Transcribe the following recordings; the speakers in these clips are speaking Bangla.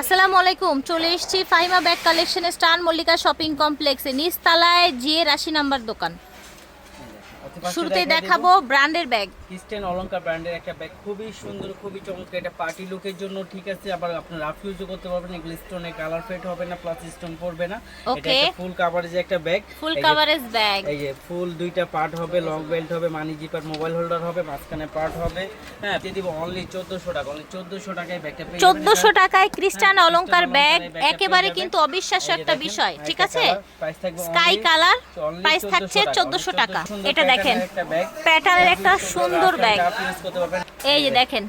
আসসালামু আলাইকুম চলে এসেছি ফাইমা ব্যাগ কালেকশনে স্টান মল্লিকা শপিং কমপ্লেক্সে নিচতলায় যে রাশি নাম্বার দোকান। শুরুতেই দেখাবো ব্র্যান্ডের ব্যাগ ক্রিস্টিয়ান অলংকার ব্র্যান্ডের একটা ব্যাগ খুবই সুন্দর খুবই চমৎকার এটা পার্টি লুকের জন্য ঠিক আছে? আবার আপনি রাফ ইউজও করতে পারবেন এগুলো স্টোনে কালার ফেড হবে না প্লাস স্টোন পড়বে না। এটা একটা ফুল কাভারেজ একটা ব্যাগ ফুল কাভারেজ ব্যাগ এই যে ফুল দুইটা পার্ট হবে লং বেল্ট হবে মানি জিপার মোবাইল হোল্ডার হবে মাঝখানে পার্ট হবে। হ্যাঁ দিয়ে দিব অনলি 1400 টাকা অনলি 1400 টাকায় ব্যাগটা পেয়ে যাবেন। চোদ্দশো এটা- টাকায় খ্রিস্টান হ্যাঁ, অলংকার ব্যাগ একেবারে কিন্তু অবিশ্বাস্য একটা বিষয় ঠিক আছে? স্কাই কালার প্রাইস থাকছে টাকা, চোদ্দশো only টাকা। এটা দেখেন প্যাটার্নের একটা সুন্দর ব্যাগ করতে পারবেন। এই যে দেখেন।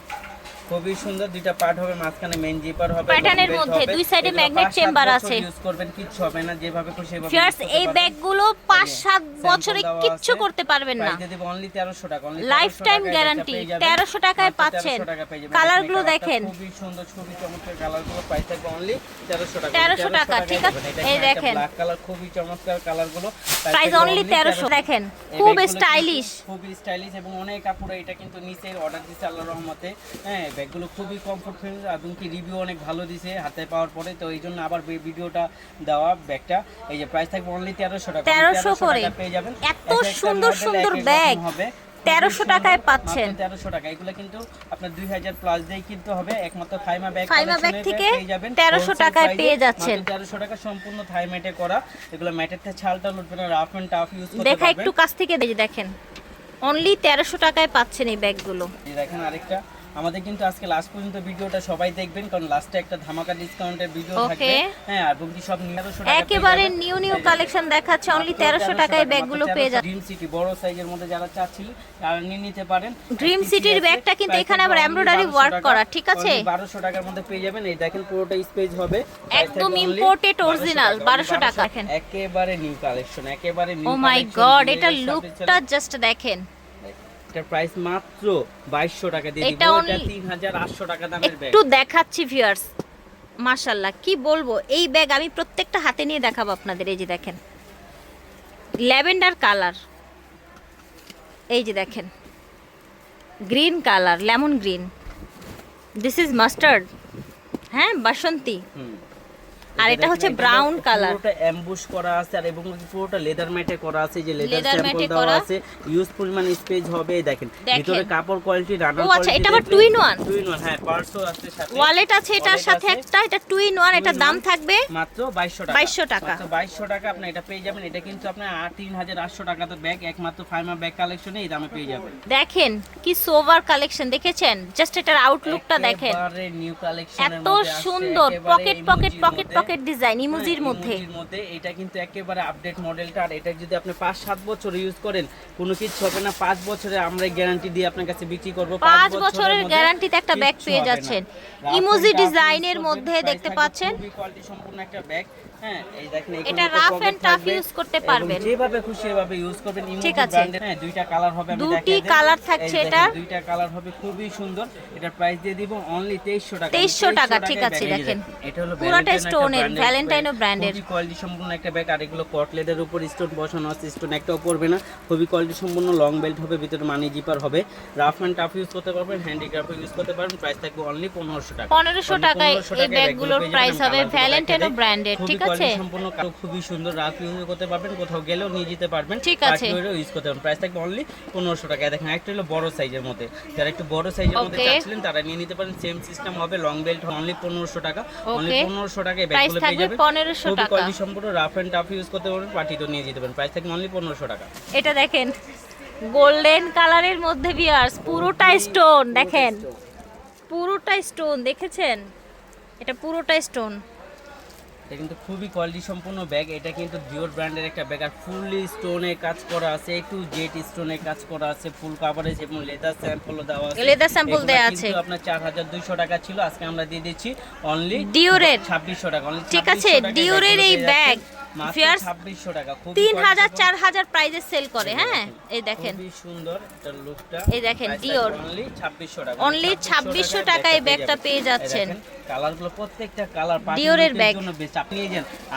খুবই সুন্দর দুইটা পার্ট হবে মাঝখানে মেইন জিপার হবে প্যাটার্নের মধ্যে দুই সাইডে chamber বছর আছে। ইউজ করবেন কিচ্ছু হবে না যেভাবে খুশি সেভাবে ফিয়ার্স এই ব্যাগগুলো পাঁচ সাত sample বছরে কিচ্ছু করতে পারবেন না। Price অনলি দেবো 1300 টাকা, only লাইফ টাইম গ্যারান্টি একটা পেয়ে যাবেন। তেরোশো টাকায় পাচ্ছেন। কালারগুলো দেখেন, খুবই সুন্দর খুবই চমৎকার কালারগুলো প্রাইস থাকবে only 1300 টাকা 1300 টাকা, ঠিক আছে? এই দেখেন। black color, খুবই চমৎকার কালারগুলো প্রাইস অনলি তেরোশো দেখেন এই খুব স্টাইলিশ খুবই স্টাইলিশ এবং অনেক কাপড় এটা কিন্তু নিচে অর্ডার দিচ্ছে আল্লাহর রহমতে। হ্যাঁ ব্যাগগুলো খুবই কমফোর্ট ফিল এবং কি রিভিউ অনেক ভালো দিছে হাতে পাওয়ার পরে তো এই জন্য আবার ভিডিওটা দেওয়া ব্যাগটা। এই যে প্রাইস থাকবে অনলি তেরোশো টাকা। 1300 করে। পেয়ে যাবেন। এত সুন্দর সুন্দর ব্যাগ। হবে। 1300 টাকায় পাচ্ছেন। তেরোশো টাকা। এগুলো কিন্তু আপনার দুই হাজার প্লাস দিয়ে কিনতে হবে। একমাত্র থাইমা ব্যাগ ফাইমা ব্যাগ থেকে 1300 টাকায় পেয়ে যাচ্ছেন। তেরোশো টাকা সম্পূর্ণ থাই ম্যাটে করা। এগুলো ম্যাটেরটা ছালটা লুটবে না। রাফ অ্যান্ড টাফ ইউজ করতে দেখা একটু কাছ থেকে দেখেন। অনলি তেরোশো টাকায় পাচ্ছেন এই ব্যাগগুলো। দেখেন আরেকটা। আমাদের কিন্তু আজকে লাস্ট পর্যন্ত ভিডিওটা সবাই দেখবেন কারণ লাস্টে একটা ধামাকা ডিসকাউন্টের ভিডিও থাকবে। হ্যাঁ এবং কি সব 1300 টাকা একেবারে নিউ নিউ কালেকশন দেখাচ্ছে অনলি তেরোশো টাকায় ব্যাগগুলো পেয়ে যাচ্ছে। ড্রিম সিটি বড় সাইজের মধ্যে যারা চাচ্ছিল তারা নিয়ে নিতে পারেন। ড্রিম সিটির ব্যাগটা কিন্তু এখানে আবার এমব্রয়ডারি 1200 করা, ঠিক আছে? only 1200 টাকার মধ্যে পেয়ে যাবেন। এই দেখেন পুরোটা স্পেস হবে। একদম ইম্পোর্টেড imported 1200 টাকা, 1200 only টাকা। দেখেন। একেবারে নিউ কালেকশন একেবারে নিউ ও মাই গড এটা লুকটা জাস্ট দেখেন। এটার প্রাইস মাত্র 2200 টাকা দিয়ে দিব। এটা এটা 3800 টাকা দামের ব্যাগ একটু দেখাচ্ছি ভিউয়ার্স মাশাল্লাহ কি বলব? এই ব্যাগ আমি প্রত্যেকটা হাতে নিয়ে দেখাবো আপনাদের। এই যে দেখেন ল্যাভেন্ডার কালার। এই যে দেখেন green colour lemon green. This is mustard হ্যাঁ বাসন্তী। হুম। আর এটা হচ্ছে ব্রাউন কালার পুরোটা অ্যাম্বুশ করা আছে আর এবং পুরোটা লেদার ম্যাটে করা আছে যে লেদার স্যাম্পল দেওয়া করা। আছে ইউজ পরিমাণ স্পেস হবে দেখেন। ভিতরে কাপড় কোয়ালিটি রানার ও আচ্ছা, এটা আবার two in one? Two in one হ্যাঁ পার্সও আছে সাথে ওয়ালেট আছে এটার সাথে একটা এটা টু ইন ওয়ান এটার দাম থাকবে মাত্র 2200 টাকা 2200 টাকা। মাত্র 2200 টাকা আপনি এটা পেয়ে যাবেন এটা কিন্তু আপনার 3800 টাকা তো ব্যাগ একমাত্র ফাইমা ব্যাগ কালেকশনে এই দামে পেয়ে যাবেন দেখেন কি সোভার কালেকশন দেখেছেন জাস্ট এটার আউটলুকটা দেখেন এত সুন্দর pocket pocket pocket. Pocket design ইমোজির মধ্যে। মধ্যে এটা কিন্তু একেবারে আপডেট মডেলটা আর এটা যদি আপনি পাঁচ সাত বছর ইউজ করেন কোনো কিছু হবে না। 5 বছরে আমরা গ্যারান্টি দিয়ে আপনার কাছে বিক্রি করব। 5 বছরের গ্যারান্টিতে একটা ব্যাগ পেয়ে যাচ্ছেন। ইমোজি ডিজাইনের মধ্যে দেখতে পাচ্ছেন। quality সম্পূর্ণ একটা ব্যাগ হ্যাঁ এই দেখেন এটা and tough থাকবে use করতে পারবেন। যেভাবে খুশি এভাবে ইউজ করবেন ইমোজি আছে। ব্র্যান্ডের হ্যাঁ দুইটা কালার হবে আমি দুটি এই থাকছে এটার। দুইটা কালার হবে খুবই সুন্দর এটার প্রাইস দিয়ে দিব অনলি 2300 টাকা 2300 টাকা, ঠিক আছে, দেখেন। এটা হলো পুরোটা এর। খুবই কোয়ালিটি সম্পূর্ণ একটা ব্যাগ আর এগুলো উপর স্টোন বসানো আছে স্টোন একটাও পড়বে না খুবই কোয়ালিটি সম্পূর্ণ লং বেল্ট হবে ভিতরে মানি জিপার হবে রাফ অ্যান্ড টাফ ইউজ করতে পারবেন হ্যান্ডিক্রাফট ইউজ করতে পারবেন প্রাইস থাকবে অনলি পনেরোশো টাকা পনেরোশো Only টাকায় 1500 এই টাকায় ব্যাগগুলোর। প্রাইস হবে ভ্যালেন্টাইনো ব্র্যান্ডের ঠিক quality আছে। সম্পূর্ণ কালো খুবই সুন্দর রাফ ইউজ করতে পারবেন কোথাও গেলেও নিয়ে যেতে পারবেন। ঠিক আছে। ইউজ করতে পারবেন। প্রাইস থাকবে অনলি পনেরোশো টাকা দেখেন একটা হলো বড় সাইজের মধ্যে। যারা একটু বড় সাইজের মধ্যে চাচ্ছিলেন তারা নিয়ে নিতে পারেন। সেম সিস্টেম হবে লং বেল্ট অনলি পনেরোশো টাকা। Only Okay. পনেরোশো টাকায় Price ব্যাগগুলো পেয়ে যাবেন। 1500 টাকা। কোয়ালিটি সম্পূর্ণ রাফ অ্যান্ড টাফ ইউজ করতে পারবেন পার্টিতেও নিয়ে যেতে পারেন। প্রাইস থাকবে অনলি পনেরোশো টাকা। এটা দেখেন গোল্ডেন কালারের মধ্যে ভিউয়ার্স পুরোটা স্টোন দেখেন। পুরোটা স্টোন দেখেছেন? এটা পুরোটা স্টোন এটা কিন্তু খুবই কোয়ালিটি সম্পূর্ণ ব্যাগ এটা কিন্তু ডিওর ব্র্যান্ডের একটা ব্যাগ আর ফুললি স্টোনে কাজ করা আছে একটু জেট স্টোনে কাজ করা আছে ফুল কাভারেজ এবং লেদার স্যাম্পলও দেওয়া আছে। লেদার স্যাম্পল দেওয়া আছে কিন্তু। আপনার চার হাজার দুইশো টাকা ছিল আজকে আমরা দিয়ে দিচ্ছি অনলি ডিওরের ছাব্বিশশো টাকা only ঠিক আছে 2600 ডিওরের এই ব্যাগ যাচ্ছেন। মাত্র 2600 টাকা। খুবই তিন হাজার চার হাজার প্রাইজে সেল করে হ্যাঁ? এই দেখেন। সুন্দর এই দেখেন, Dior। অনলি 2600 টাকা। Only 2600 টাকায় ব্যাগটা পেয়ে যাচ্ছেন। কালারগুলো প্রত্যেকটা কালারের ব্যাগ। আপনি এই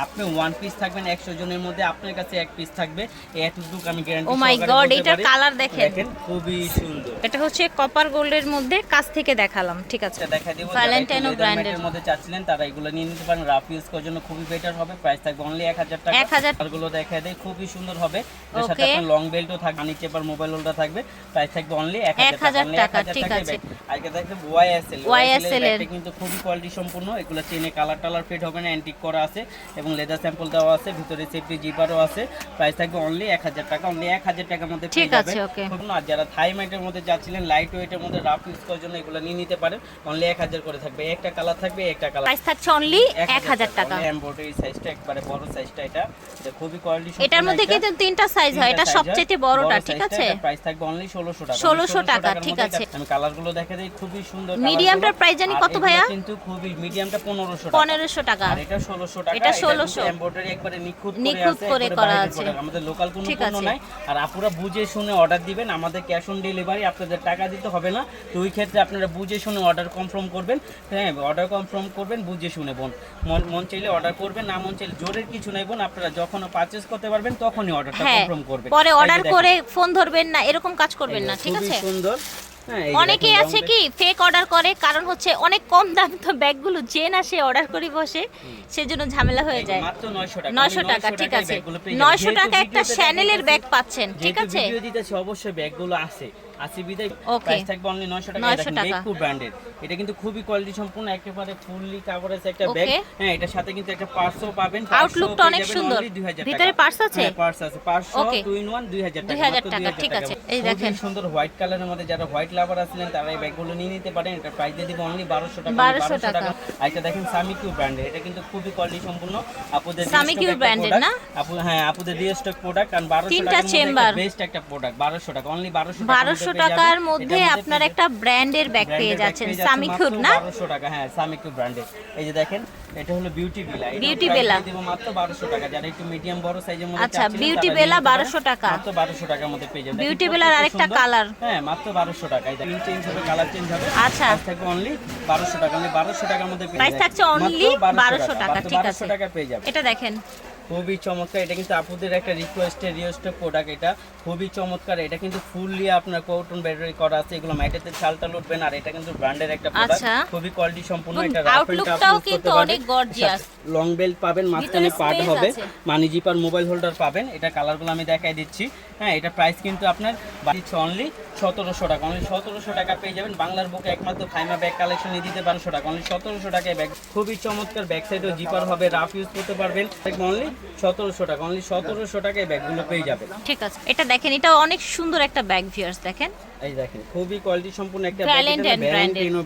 আপনি ওয়ান পিস থাকবেন 100 জনের মধ্যে আপনার কাছে এক পিস থাকবে। এতটুকু আমি গ্যারান্টি Oh my God, এটার colour দেখেন। দেখেন খুবই সুন্দর। এটা হচ্ছে কপার গোল্ডের মধ্যে কাছ থেকে দেখালাম ঠিক আছে? দেখা দিব। এর। এর মধ্যে। চাচ্ছিলেন তারা এগুলো নিয়ে নিতে পারেন। রাফ ইউজ করার জন্য খুবই বেটার হবে। প্রাইস থাকবে অনলি 1000 টাকা। 1000 কালারগুলো দেখা দেয় খুবই সুন্দর হবে। এর সাথে. আপনার লং বেল্টও থাকবে নিচে পার মোবাইল হোল্ডার থাকবে। প্রাইস থাকবে অনলি 1000 টাকা। 1000 only টাকা, ঠিক আছে। আজকে দেখবে ওয়াইএসএল YSL এর। কিন্তু খুবই কোয়ালিটি সম্পূর্ণ। এগুলো চেনে কালার টালার ফিট হবে না অ্যান্টিক করা আছে এবং লেদার স্যাম্পল দেওয়া আছে ভিতরে সেফটি জিপারও আছে। প্রাইস থাকবে অনলি 1000 টাকা অনলি 1000 টাকার মধ্যে ঠিক আছে. যারা থাই মাইটের মধ্যে যাচ্ছিলেন লাইট ওয়েটের মধ্যে রাফ ইউজ করার জন্য এগুলো নিয়ে নিতে পারেন। অনলি 1000 করে থাকবে। একটা কালার থাকবে একটা কালার প্রাইস থাকছে অনলি এক হাজার টাকা। এমব্রয়ডারি সাইজটা একবারে বড় সাইজটা এটা এটা খুবই কোয়ালিটি এটার মধ্যে কিন্তু তিনটা সাইজ হয়। এটা সবচেয়ে বড়টা ঠিক আছে? প্রাইস থাকবে অনলি 1600 টাকা। 1600 টাকা, ঠিক আছে। আমি কালারগুলো দেখে দেই খুবই সুন্দর colourগুলো। price জানি কত ভাইয়া? কিন্তু খুবই মিডিয়ামটা 1500 টাকা। পনেরোশো টাকা। আর এটা 1600 টাকা এটা 1600 এমব্রয়ডারি একবারে নিখুঁত নিখুঁত করে করে আছে। আমাদের লোকাল কোনো পণ্য নাই। আর আপুরা বুঝে শুনে অর্ডার দিবেন আমাদের ক্যাশ অন ডেলিভারি আপনাদের টাকা দিতে হবে না। তো ওই ক্ষেত্রে আপনারা বুঝে শুনে অর্ডার কনফার্ম করবেন। হ্যাঁ অর্ডার কনফার্ম করবেন বুঝে শুনে বোন মন মন চাইলে অর্ডার করবেন না মন চাইলে জোরের কিছু নাই। বোন আপনারা যখন পারচেজ করতে পারবেন তখনই অর্ডারটা কনফার্ম করবেন পরে অর্ডার করে ফোন ধরবেন না এরকম কাজ করবেন না ঠিক আছে? সুন্দর। হ্যাঁ অনেকেই আছে কি ফেক অর্ডার করে কারণ হচ্ছে অনেক কম দাম তো ব্যাগগুলো যে না সে অর্ডার করে বসে সেজন্য ঝামেলা হয়ে যায়। মাত্র 900 টাকা নয়শো টাকা ঠিক আছে। নয়শো টাকা একটা শ্যানেলের ব্যাগ পাচ্ছেন ঠিক আছে? ভিডিও দিতেছি অবশ্যই ব্যাগগুলো আছে। আছে বিদায়. প্রাইস থাকবে অনলি 900 টাকা 900 দেখেন টাকা। বেকু ব্র্যান্ডের এটা কিন্তু খুবই কোয়ালিটি সম্পূর্ণ একেবারে ফুললি কাভারেজ একটা ব্যাগ হ্যাঁ এটার সাথে কিন্তু একটা পার্সও পাবেন Outlook-টা অনেক সুন্দর। ভিতরে purse আছে? পার্স আছে purse Okay. Two in one 2000 টাকা 2000 টাকা, ঠিক আছে। এই দেখেন। সুন্দর হোয়াইট কালারের মধ্যে যারা হোয়াইট লাভার আছিলেন তারা এই ব্যাগগুলো নিয়ে নিতে পারেন এটা প্রাইস দিয়ে দিব অনলি 1200 টাকা 1200 টাকা। আর এটা দেখেন সামিকিউ ব্র্যান্ডের এটা কিন্তু খুবই কোয়ালিটি সম্পূর্ণ আপুদের brand এর না? আপু হ্যাঁ আপুদের রিস্টক প্রোডাক্ট কারণ 1200 তিনটা টাকার বেস্ট একটা প্রোডাক্ট 1200 টাকা অনলি 1200 টাকা বারোশো টাকার মধ্যে আপনার একটা ব্র্যান্ডের ব্যাগ পেয়ে যাচ্ছেন সামিকুর না? 1200 টাকা। হ্যাঁ সামিকিউ ব্র্যান্ডের এই যে দেখেন এটা হলো বিউটি বেলা Bella। দিয়ে দিব মাত্র 1200 টাকা। যারা একটু মিডিয়াম বড় সাইজের মধ্যে আচ্ছা, পারেন। 1200 টাকা। মাত্র 1200 টাকার মধ্যে পেয়ে যাবেন। Beauty দেখেন Bella র কত আরেকটা colour। হ্যাঁ মাত্র 1200 টাকা এটা চেঞ্জ হবে কালার চেঞ্জ হবে। আচ্ছা। থাকবে অনলি 1200 টাকা। অনলি 1200 টাকার মধ্যে পেয়ে প্রাইস থাকছে অনলি বারোশো টাকা। ঠিক 1200 আছে টাকা পেয়ে যাবেন। এটা দেখেন। খুবই চমৎকার। এটা কিন্তু আপুদের একটা রিকোয়েস্টের রিওস্টের প্রোডাক্ট এটা। খুবই চমৎকার। এটা কিন্তু ফুললি আপনার কৌটন ব্যাটারি করা আছে। এগুলো ম্যাটেতে ছালটা লুটবেন আর এটা কিন্তু ব্র্যান্ডের একটা প্রোডাক্ট আচ্ছা। খুবই কোয়ালিটি সম্পূর্ণ এটা ইউজ কিন্তু অনেক gorgeous। লং বেল্ট পাবেন মাঝখানে পার্ট হবে। মানি জিপার মোবাইল হোল্ডার পাবেন। এটা কালারগুলো আমি দেখাই দিচ্ছি। হ্যাঁ এটা প্রাইস কিন্তু আপনার দিচ্ছে অনলি সতেরোশো টাকা। অনলি সতেরোশো টাকা পেয়ে যাবেন বাংলার বুকে একমাত্র ফাইমা ব্যাগ কালেকশন দিতে বারোশো টাকা। অনলি সতেরোশো টাকায় ব্যাগ। খুবই চমৎকার ব্যাগ সাইডও জিপার হবে রাফ ইউজ করতে পারবেন। অনলি সতেরোশো টাকা। অনলি সতেরোশো টাকায় ব্যাগগুলো পেয়ে যাবেন। ঠিক আছে। এটা দেখেন এটা অনেক সুন্দর একটা ব্যাগ ভিউয়ার্স দেখেন। এই দেখেন খুবই কোয়ালিটি সম্পূর্ণ একটা ব্যাগ।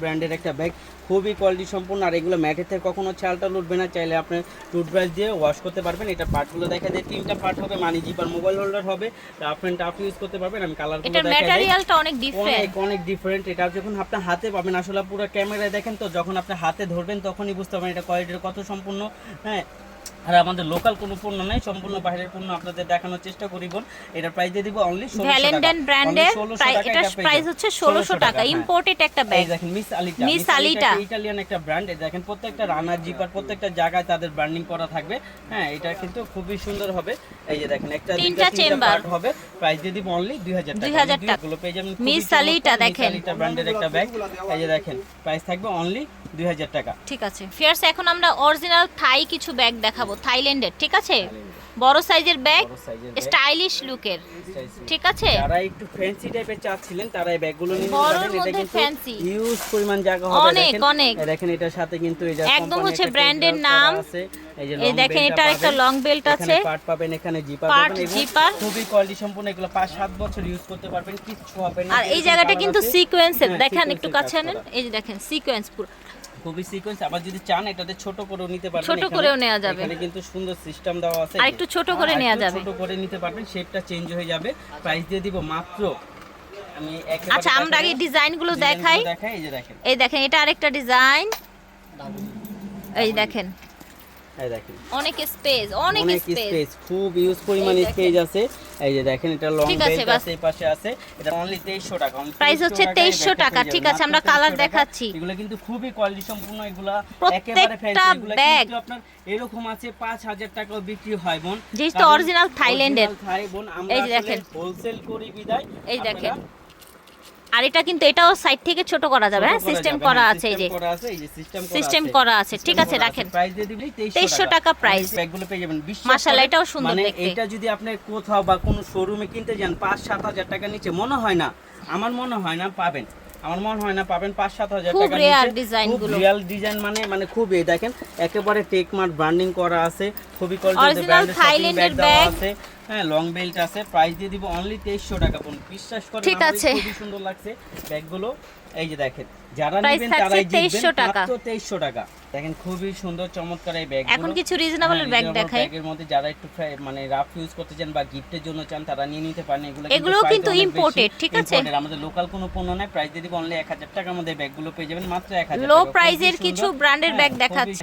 ব্র্যান্ডের একটা ব্যাগ। খুবই কোয়ালিটি সম্পূর্ণ আর এগুলো ম্যাটের থেকে কখনো ছালটা লুটবে না চাইলে আপনি টুথব্রাশ দিয়ে ওয়াশ করতে পারবেন। এটা পার্টগুলো দেখা যায় তিনটা পার্ট হবে মানি জিপার মোবাইল হোল্ডার হবে। আপনি টাফ ইউজ করতে পারবেন আমি কালারগুলো এটা ম্যাটেরিয়ালটা অনেক অনেক ডিফারেন্ট অনেক ডিফারেন্ট এটা যখন আপনি হাতে পাবেন আসলে পুরো ক্যামেরায় দেখেন তো যখন আপনি হাতে ধরবেন তখনই বুঝতে পারবেন এটা কোয়ালিটির কত সম্পূর্ণ। হ্যাঁ আর আমাদের লোকাল কোনো পণ্য নাই সম্পূর্ণ বাইরের পণ্য আপনাদের দেখানোর চেষ্টা করি বোন। এটা প্রাইস দিয়ে দিব অনলি ভ্যালেন্টাইন ব্র্যান্ডের এটা প্রাইস হচ্ছে ষোলোশো টাকা। ইম্পোর্টেড একটা ব্যাগ দেখেন Miss Alita Miss Alita। Italian একটা ব্র্যান্ড দেখেন প্রত্যেকটা রানার জিপার প্রত্যেকটা জায়গায় তাদের ব্র্যান্ডিং করা থাকবে। হ্যাঁ এটা কিন্তু খুবই সুন্দর হবে। এই যে দেখেন একটা তিনটা। পার্ট হবে। প্রাইস দিয়ে দিব অনলি 2000 টাকা। 2000 Only টাকা। গুলো পেয়ে যাবেন Miss Alita দেখেন। আলিটা ব্র্যান্ডের একটা ব্যাগ এই যে দেখেন প্রাইস থাকবে অনলি 2000 টাকা। ঠিক আছে। ফিয়ার্স এখন আমরা অরিজিনাল থাই কিছু ব্যাগ দেখাবো। থাইল্যান্ডের ঠিক আছে? বড় সাইজের ব্যাগ স্টাইলিশ লুকের ঠিক আছে? যারা একটু ফ্যান্সি টাইপের চাচ্ছিলেন তারা এই ব্যাগগুলো নিতে পারেন এটা কিন্তু fancy। হিউজ পরিমাণ জায়গা হবে। অনেক, অনেক। দেখেন এটার সাথে কিন্তু এই যে একদম হচ্ছে একটা নাম। এই দেখেন এটার একটা belt এখানে আছে। পার্ট পাবেন এখানে জিপার পাবেন। এবং খুবই কোয়ালিটি সম্পূর্ণ এগুলো পাঁচ সাত বছর ইউজ করতে পারবেন। কিচ্ছু হবে না। আর এই জায়গাটা কিন্তু সিকোয়েন্সের হ্যাঁ, দেখেন একটু কাছে আনেন। এই যে দেখেন সিকোয়েন্স পুরো। খুবই সিকোয়েন্স আবার যদি চান এটাতে ছোট করেও নিতে পারবেন ছোট করেও নেওয়া যাবে। এখানে কিন্তু সুন্দর সিস্টেম দেওয়া আছে। আর একটু ছোট করে নেওয়া যাবে। ছোট করে নিতে পারবেন শেপটা চেঞ্জ হয়ে যাবে। প্রাইস দিয়ে দিব মাত্র আমি আচ্ছা আমরা আগে ডিজাইনগুলো দেখাই। দেখাই এই যে দেখেন। এই দেখেন এটা আরেকটা ডিজাইন। এই দেখেন। এই দেখেন অনেক স্পেস অনেক অনেক স্পেস স্পেস খুব ইউজ পরিমাণ স্পেস আছে এই যে দেখেন এটা লং বেল্ট আছে এই পাশে আছে এটা অনলি 2300 টাকা only Price 2300 হচ্ছে 2300 টাকা, ঠিক আছে, আমরা মাত্র colour 2300 টাকা। দেখাচ্ছি। এগুলো কিন্তু খুবই কোয়ালিটি সম্পূর্ণ এগুলা একেবারে এগুলা কিন্তু আপনার এরকম আছে 5000 টাকাও বিক্রি হয় বোন যেহেতু কারণ থাইল্যান্ডের। থাই বোন আমরা এই দেখেন। হোলসেল করি বিদায় এই দেখেন। আর এটা কিন্তু এটাও সাইড থেকে ছোট করা যাবে হ্যাঁ? সিস্টেম করা হ্যাঁ, আছে এই যে। সিস্টেম করা আছে, এই যে system করা আছে। ঠিক আছে, রাখেন। তেইশশো দিয়ে দিবি 2300 2300 টাকা। প্রাইস ব্যাগগুলো পেয়ে যাবেন। মাশাআল্লাহ, এটাও সুন্দর মানে দেখতে। এটা যদি আপনি কোথাও বা কোনো শোরুমে কিনতে যান পাঁচ সাত হাজার টাকা নিচে মনে হয় না আমার মনে হয় না পাবেন। আমার মনে হয় না পাবেন পাঁচ সাত হাজার খুব টাকা rare design গুলো। রিয়াল ডিজাইন মানে মানে খুব এই দেখেন একেবারে টেক মার্ক ব্র্যান্ডিং করা আছে খুবই কোয়ালিটি থাইল্যান্ডের ব্যাগ আছে। হ্যাঁ লং বেল্ট আছে প্রাইস দিয়ে দিব অনলি তেইশশো টাকা। বোন বিশ্বাস করেন ঠিক আছে। খুবই সুন্দর লাগছে ব্যাগগুলো। এই যে দেখেন যারা নেবেন তারাই জিতবেন টাকা। মাত্র 2300 টাকা দেখেন খুবই সুন্দর চমৎকার এই ব্যাগ এখন কিছু রিজনেবলের ব্যাগ দেখাই ব্যাগের মধ্যে যারা একটু মানে রাফ ইউজ করতে চান বা গিফটের জন্য চান তারা নিয়ে নিতে পারেন এগুলো price কিন্তু imported, ঠিক আছে? আমাদের লোকাল কোনো পণ্য প্রাইস দিয়ে দিব অনলি 1000 টাকার মধ্যে ব্যাগগুলো পেয়ে যাবেন মাত্র 1000 Low টাকা। price খুবই এর কিছু bag খুবই দেখাচ্ছে।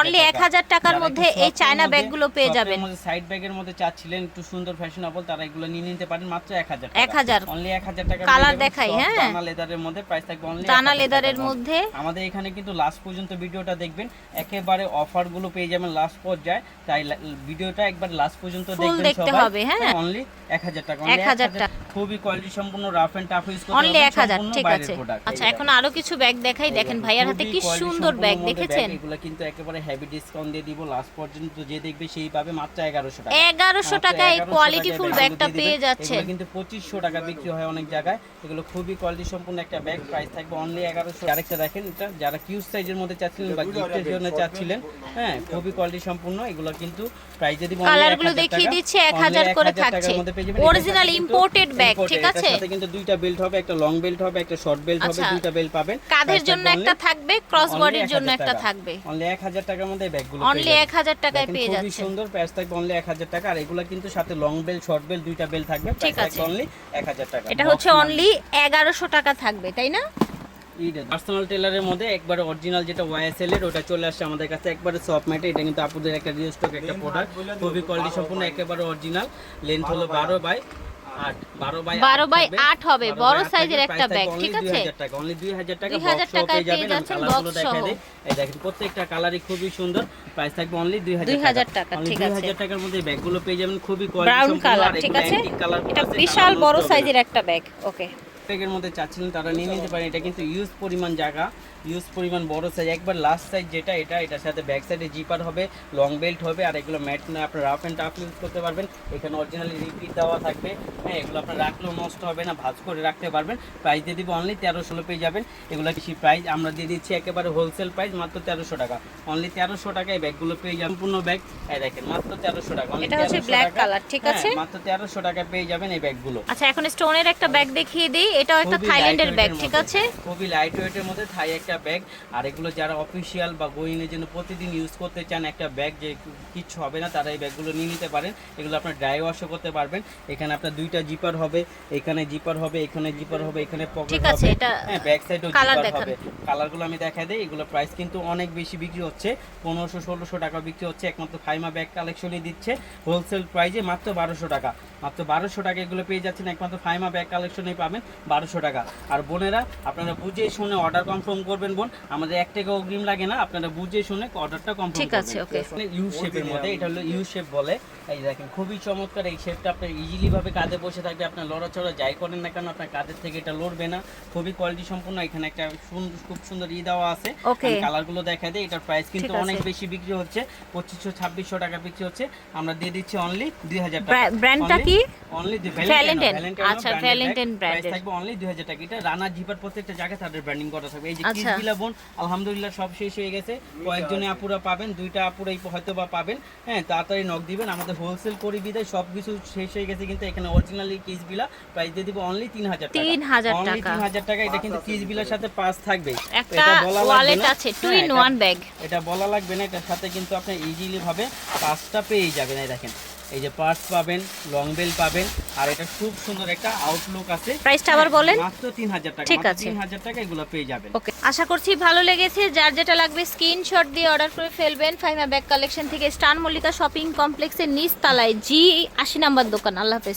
only 1000 টাকার মধ্যে এই চায়না ব্যাগগুলো পেয়ে যাবেন। সাইড ব্যাগের মধ্যে চাচ্ছিলেন একটু সুন্দর ফ্যাশনেবল তারা এগুলো নিয়ে নিতে পারেন মাত্র 1000 টাকা 1000 অনলি 1000 টাকা Colour দেখাই, হ্যাঁ? লেদারের মধ্যে প্রাইস থাকবে অনলি টানা লেদারের মধ্যে। আমাদের এখানে কিন্তু লাস্ট পর্যন্ত ভিডিওটা দেখবেন। একেবারে অফারগুলো পেয়ে যাবেন লাস্ট পর্যায়ে। তাই ভিডিওটা একবার লাস্ট পর্যন্ত দেখবেন দেখতে হবে, হ্যাঁ? অনলি 1000 টাকা 1000 টাকা। খুবই কোয়ালিটি সম্পূর্ণ রাফ এন্ড টাফ ইউজ করতে অনলি 1000 ঠিক আছে। আচ্ছা এখন আরও কিছু ব্যাগ দেখাই। দেখেন ভাইয়ার হাতে কি সুন্দর ব্যাগ দেখেছেন? এগুলো কিন্তু একেবারে হেভি ডিসকাউন্ট দিয়ে দিব। লাস্ট পর্যন্ত যে দেখবে সেই পাবে মাত্র 1100 টাকা। এগারোশো মাত্র টাকায় 1100 কোয়ালিটি ফুল ব্যাগটা পেয়ে যাচ্ছে কিন্তু 2500 টাকা বিক্রি হয় অনেক জায়গায়। এগুলো খুবই কোয়ালিটি সম্পূর্ণ একটা ব্যাগ প্রাইস থাকবে অনলি 1100 আরেকটা দেখেন এটা যারা কিউজ সাইজের মধ্যে চাচ্ছিলেন বা গিফটের জন্য চাচ্ছিলেন হ্যাঁ খুবই কোয়ালিটি সম্পূর্ণ। এগুলো কিন্তু প্রাইসে দিব কালারগুলো দেখিয়ে দিচ্ছে এক হাজার করে থাকছে। অরিজিনাল ইম্পোর্টেড ব্যাগ ঠিক আছে? সাথে কিন্তু দুইটা বেল্ট হবে একটা লং বেল্ট হবে একটা শর্ট বেল্ট হবে আচ্ছা। দুইটা বেল্ট পাবেন। কাঁধের জন্য একটা থাকবে? ক্রস বডির জন্য একটা থাকবে। অনলি 1000 টাকার মধ্যে ব্যাগগুলো অনলি এক হাজার টাকায় পেয়ে যাচ্ছে। খুবই সুন্দর প্রাইস থাকবে অনলি 1000 টাকা। আর এগুলো কিন্তু সাথে লং বেল্ট শর্ট বেল্ট দুইটা বেল্ট থাকবে। ঠিক প্রাইস থাকবে অনলি 1000 টাকা। এটা হচ্ছে অনলি এগারোশো টাকা থাকবে তাই না? পার্সোনাল টেলারের মধ্যে একবারে অরিজিনাল যেটা ওয়াইএসএল এর ওটা চলে আসছে আমাদের কাছে একবারে সফট ম্যাটে এটা কিন্তু আপুদের একটা রিস্টক একটা প্রোডাক্ট খুবই কোয়ালিটি সম্পূর্ণ একেবারে অরিজিনাল লেন্থ হলো 12 বাই 8 12 বাই 12 by 8 হবে, বড় সাইজের একটা ব্যাগ, ঠিক আছে? 2000 টাকা অনলি 2000 টাকা 2000 বক্স পেয়ে যাচ্ছেন দেখা সহ। দেই। এই দেখেন প্রত্যেকটা কালারই খুবই সুন্দর প্রাইস থাকবে অনলি 2000 2000 টাকা, ঠিক আছে। 2000 টাকার মধ্যে ব্যাগগুলো পেয়ে যাবেন খুবই কোয়ালিটি ব্রাউন কালার ঠিক আছে? এটা বিশাল বড় সাইজের একটা ব্যাগ ওকে ব্যাগের মধ্যে চাচ্ছিলেন তারা নিয়ে নিতে পারেন এটা কিন্তু ইউজ পরিমাণ জায়গা ইউজ পরিমাণ বড় সাইজ একবার লাস্ট সাইজ যেটা এটা এটার সাথে ব্যাক সাইডে জিপার হবে লং বেল্ট হবে আর এগুলো ম্যাট না আপনার রাফ অ্যান্ড টাফ ইউজ করতে পারবেন। এখানে অরিজিনালি রিপিট দেওয়া থাকবে। হ্যাঁ এগুলো আপনার রাখলেও নষ্ট হবে না ভাজ করে রাখতে পারবেন। প্রাইস দিয়ে দিব অনলি তেরো ষোলো পেয়ে যাবেন। এগুলো বেশি প্রাইস আমরা দিয়ে দিচ্ছি একেবারে হোলসেল প্রাইস মাত্র তেরোশো টাকা। অনলি তেরোশো টাকায় ব্যাগগুলো পেয়ে যাবেন। সম্পূর্ণ ব্যাগ এই দেখেন মাত্র তেরোশো টাকা। এটা হচ্ছে 1300 black টাকা। ঠিক হ্যাঁ, আছে? মাত্র তেরোশো টাকায় পেয়ে যাবেন এই ব্যাগগুলো আচ্ছা এখন স্টোনের একটা ব্যাগ দেখিয়ে দিই। এটাও একটা থাইল্যান্ডের ব্যাগ ঠিক আছে? খুবই লাইট ওয়েটের মধ্যে থাই একটা ব্যাগ আর এগুলো যারা অফিসিয়াল বা গোয়িংয়ের জন্য প্রতিদিন ইউজ করতে চান একটা ব্যাগ যে কিচ্ছু হবে না তারা এই ব্যাগগুলো নিয়ে নিতে পারেন। এগুলো আপনার ড্রাই ওয়াশও করতে পারবেন। এখানে আপনার দুইটা জিপার হবে এখানে জিপার হবে এখানে জিপার হবে এখানে পকেট ঠিক আছে, হবে এটা হ্যাঁ ব্যাক সাইডেও জিপার। হবে। কালারগুলো আমি দেখাই দিই এগুলো প্রাইস কিন্তু অনেক বেশি বিক্রি হচ্ছে। পনেরোশো ষোলোশো টাকা বিক্রি হচ্ছে। একমাত্র ফাইমা ব্যাগ কালেকশনই দিচ্ছে। হোলসেল প্রাইসে মাত্র বারোশো টাকা। মাত্র বারোশো টাকা এগুলো পেয়ে যাচ্ছেন একমাত্র ফাইমা ব্যাগ কালেকশনেই পাবেন। বারোশো টাকা। আর বোনেরা আপনারা বুঝে শুনে অর্ডার কনফার্ম করবেন বোন। আমাদের এক টাকা অগ্রিম লাগে না আপনারা বুঝে শুনে অর্ডারটা কনফার্ম ঠিক আছে, okay. ইউ শেপের মধ্যে এটা হলো ইউ শেপ বলে। এই দেখেন খুবই চমৎকার এই শেপটা আপনার ইজিলি ভাবে কাঁধে বসে থাকবে আপনার লড়াচড়া যাই করেন না কেন আপনার কাঁধের থেকে এটা লড়বে না। খুবই কোয়ালিটি সম্পূর্ণ এখানে একটা সুন্দর খুব সুন্দর ই দেওয়া আছে. কালারগুলো দেখা দেয় এটার প্রাইস কিন্তু অনেক বেশি বিক্রি হচ্ছে পঁচিশশো ছাব্বিশশো টাকা বিক্রি হচ্ছে। আমরা দিয়ে দিচ্ছি অনলি দুই হাজার Bra- brandটা কি? অনলি Valentine, আচ্ছা, brand এর। থাকবে অনলি দুই হাজার টাকা। এটা রানা জিপার প্রত্যেকটা জায়গায় তাদের ব্র্যান্ডিং করা থাকবে। এই যে আচ্ছা। কিসগুলা বোন আলহামদুলিল্লাহ সব শেষ হয়ে গেছে। কয়েকজনে আপুরা পাবেন দুইটা আপুরাই হয়তো বা পাবেন। হ্যাঁ তাড়াতাড়ি নক দিবেন। আমাদের হোলসেল করি বিদায় সব কিছু শেষ হয়ে গেছে কিন্তু এখানে অরিজিনালি কিসবিলা প্রাইস দিয়ে দিব অনলি তিন হাজার টাকা। 3000 অনলি টাকা। তিন হাজার টাকা এটা কিন্তু কিসবিলার সাথে পাস থাকবে। এটা বলা লাগবে ওয়ালেট না। আছে টু হ্যাঁ, ইন এটা- ওয়ান ব্যাগ এটা বলা লাগবে না এটার সাথে কিন্তু আপনি ইজিলি ভাবে পাঁচটা পেয়ে যাবেন এই দেখেন। এই যে পার্স পাবেন লং বেল পাবেন আর এটা খুব সুন্দর একটা আউটলুক আছে। প্রাইসটা আবার বলেন মাত্র তিন হাজার টাকা ঠিক আছে। তিন হাজার টাকা এগুলো পেয়ে যাবেন। ওকে আশা করছি ভালো লেগেছে। যার যেটা লাগবে স্ক্রিনশট দিয়ে অর্ডার করে ফেলবেন। ফাইমা ব্যাগ কালেকশন থেকে স্টান মল্লিকা শপিং কমপ্লেক্সের নিচ তলায় জি আশি নাম্বার দোকান। আল্লাহ হাফেজ।